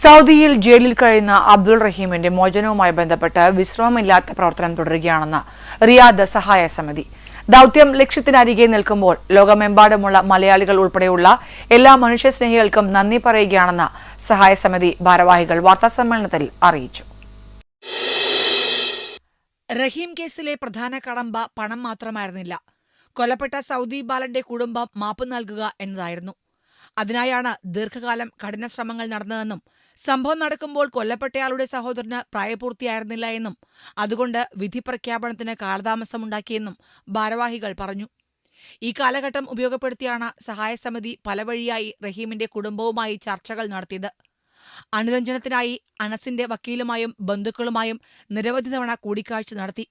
സൗദിയിൽ ജയിലിൽ കഴിയുന്ന അബ്ദുൾ റഹീമിന്റെ മോചനവുമായി ബന്ധപ്പെട്ട് വിശ്രമമില്ലാത്ത പ്രവർത്തനം തുടരുകയാണെന്ന് റിയാദ് സഹായ സമിതി. ദൌത്യം ലക്ഷ്യത്തിനരികെ നിൽക്കുമ്പോൾ ലോകമെമ്പാടുമുള്ള മലയാളികൾ ഉൾപ്പെടെയുള്ള എല്ലാ മനുഷ്യസ്നേഹികൾക്കും നന്ദി പറയുകയാണെന്ന് സഹായ സമിതി ഭാരവാഹികൾ വാർത്താസമ്മേളനത്തിൽ അറിയിച്ചു. റഹീം കേസിലെ പ്രധാന കടമ്പ പണം മാത്രമായിരുന്നില്ല. കൊലപ്പെട്ട സൗദി ബാലന്റെ കുടുംബം മാപ്പ് നൽകുക എന്നതായിരുന്നു. അതിനായാണ് ദീർഘകാലം കഠിന ശ്രമങ്ങൾ നടന്നതെന്നും സംഭവം നടക്കുമ്പോൾ കൊല്ലപ്പെട്ടയാളുടെ സഹോദരന് പ്രായപൂർത്തിയായിരുന്നില്ല എന്നും അതുകൊണ്ട് വിധി പ്രഖ്യാപനത്തിന് കാലതാമസമുണ്ടാക്കിയെന്നും ഭാരവാഹികൾ പറഞ്ഞു. ഈ കാലഘട്ടം ഉപയോഗപ്പെടുത്തിയാണ് സഹായ സമിതി പല വഴിയായി റഹീമിന്റെ കുടുംബവുമായി ചർച്ചകൾ നടത്തിയത്. അനുരഞ്ജനത്തിനായി അനസിന്റെ വക്കീലുമായും ബന്ധുക്കളുമായും നിരവധി തവണ കൂടിക്കാഴ്ച നടത്തി.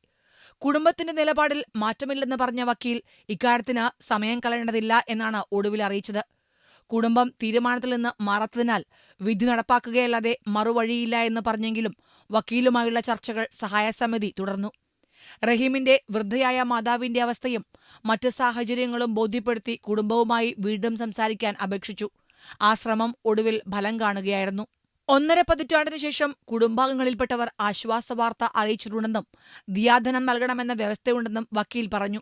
കുടുംബത്തിന്റെ നിലപാടിൽ മാറ്റമില്ലെന്ന് പറഞ്ഞ വക്കീൽ ഇക്കാര്യത്തിന് സമയം കളയേണ്ടതില്ല എന്നാണ് ഒടുവിൽ അറിയിച്ചത്. കുടുംബം തീരുമാനത്തിൽ നിന്ന് മറത്തതിനാൽ വിധി നടപ്പാക്കുകയല്ലാതെ മറുവഴിയില്ല എന്ന് പറഞ്ഞെങ്കിലും വക്കീലുമായുള്ള ചർച്ചകൾ സഹായ സമിതി തുടർന്നു. റഹീമിന്റെ വൃദ്ധയായ മാതാവിന്റെ അവസ്ഥയും മറ്റ് സാഹചര്യങ്ങളും ബോധ്യപ്പെടുത്തി കുടുംബവുമായി വീണ്ടും സംസാരിക്കാൻ അപേക്ഷിച്ചു. ആ ശ്രമം ഒടുവിൽ ഫലം കാണുകയായിരുന്നു. ഒന്നര പതിറ്റാണ്ടിന് ശേഷം കുടുംബാംഗങ്ങളിൽപ്പെട്ടവർ ആശ്വാസവാർത്ത അറിയിച്ചിട്ടുണ്ടെന്നും ദിയാധനം നൽകണമെന്ന വ്യവസ്ഥയുണ്ടെന്നും വക്കീൽ പറഞ്ഞു.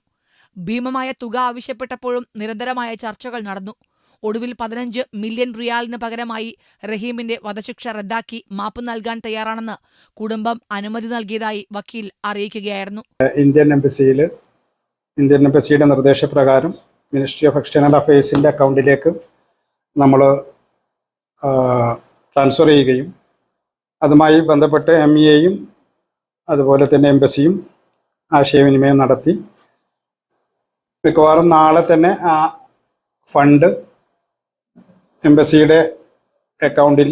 ഭീമമായ തുക ആവശ്യപ്പെട്ടപ്പോഴും നിരന്തരമായ ചർച്ചകൾ നടന്നു. ഒടുവിൽ പതിനഞ്ച് മില്യൺ റിയാലിന് പകരമായി റഹീമിന്റെ വധശിക്ഷ റദ്ദാക്കി മാപ്പ് നൽകാൻ തയ്യാറാണെന്ന് കുടുംബം അനുമതി നൽകിയതായി വക്കീൽ അറിയിക്കുകയായിരുന്നു. ഇന്ത്യൻ എംബസിയിൽ ഇന്ത്യൻ എംബസിയുടെ നിർദ്ദേശപ്രകാരം മിനിസ്ട്രി ഓഫ് എക്സ്റ്റേണൽ അഫയേഴ്സിന്റെ അക്കൗണ്ടിലേക്ക് നമ്മൾ ട്രാൻസ്ഫർ ചെയ്യുകയും അതുമായി ബന്ധപ്പെട്ട് എം ഇ എയും അതുപോലെ തന്നെ എംബസിയും ആശയവിനിമയം നടത്തി. മിക്കവാറും നാളെ തന്നെ ആ ഫണ്ട് എംബസിയുടെ അക്കൗണ്ടിൽ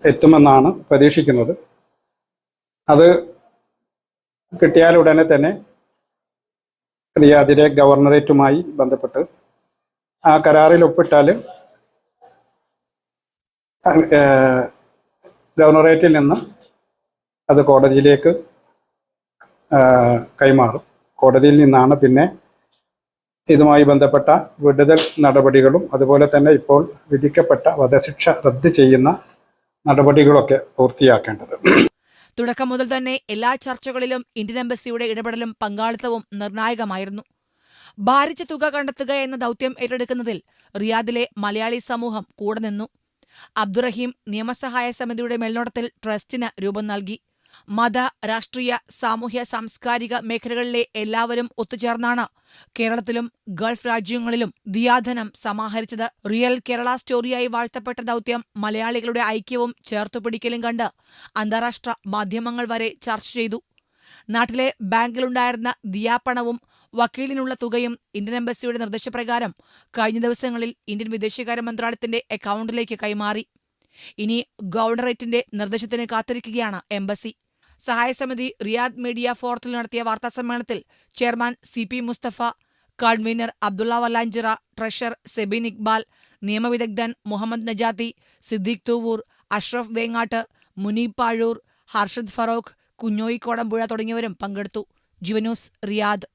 എത്തുമെന്നാണ് പ്രതീക്ഷിക്കുന്നത്. അത് കിട്ടിയാൽ ഉടനെ തന്നെ റിയാദിലെ ഗവർണറേറ്റുമായി ബന്ധപ്പെട്ട് ആ കരാറിൽ ഒപ്പിട്ടാൽ ഗവർണറേറ്റിൽ നിന്ന് അത് കോടതിയിലേക്ക് കൈമാറും. കോടതിയിൽ നിന്നാണ് പിന്നെ ഇതുമായി ബന്ധപ്പെട്ട വിടുതൽ നടപടികളും അതുപോലെ തന്നെ ഇപ്പോൾ വിധിക്കപ്പെട്ട വധശിക്ഷ റദ്ദ് ചെയ്യുന്ന നടപടികളൊക്കെ പൂർത്തിയാക്കേണ്ടത്. തുടക്കം മുതൽ തന്നെ എല്ലാ ചർച്ചകളിലും ഇന്ത്യൻ എംബസിയുടെ ഇടപെടലും പങ്കാളിത്തവും നിർണായകമായിരുന്നു. ഭാരിച്ച തുക കണ്ടെത്തുക എന്ന ദൗത്യം ഏറ്റെടുക്കുന്നതിൽ റിയാദിലെ മലയാളി സമൂഹം കൂടെ നിന്നു. അബ്ദുറഹീം നിയമസഹായ സമിതിയുടെ മേൽനോട്ടത്തിൽ ട്രസ്റ്റിന് രൂപം നൽകി. മത രാഷ്ട്രീയ സാമൂഹ്യ സാംസ്കാരിക മേഖലകളിലെ എല്ലാവരും ഒത്തുചേർന്നാണ്. കേരളത്തിലും ഗൾഫ് രാജ്യങ്ങളിലും ദിയാധനം സമാഹരിച്ചത് റിയൽ കേരള സ്റ്റോറിയായി വാഴ്ത്തപ്പെട്ട ദൌത്യം മലയാളികളുടെ ഐക്യവും ചേർത്തുപിടിക്കലും കണ്ട് അന്താരാഷ്ട്ര മാധ്യമങ്ങൾ വരെ ചർച്ച ചെയ്തു. നാട്ടിലെ ബാങ്കിലുണ്ടായിരുന്ന ദിയാപ്പണവും വക്കീലിനുള്ള തുകയും ഇന്ത്യൻ എംബസിയുടെ നിർദ്ദേശപ്രകാരം കഴിഞ്ഞ ദിവസങ്ങളിൽ ഇന്ത്യൻ വിദേശകാര്യ മന്ത്രാലയത്തിന്റെ അക്കൗണ്ടിലേക്ക് കൈമാറി. ഇനി ഗവർണറേറ്റിന്റെ നിർദ്ദേശത്തിന് കാത്തിരിക്കുകയാണ് എംബസി. സഹായസമിതി റിയാദ് മീഡിയ ഫോറത്തിൽ നടത്തിയ വാർത്താസമ്മേളനത്തിൽ chairman C P Musthafa convener Abdulla Vallanchira treasurer Sebin Iqbal നിയമവിദഗ്ധൻ Muhammad Najathi Siddique Thuvur Ashraf Vengatt Muneeb Pazhur Harshad Farook Kunjoyi Kodampuzha തുടങ്ങിയവരും പങ്കെടുത്തു. ജീവന്യൂസ് റിയാദ്.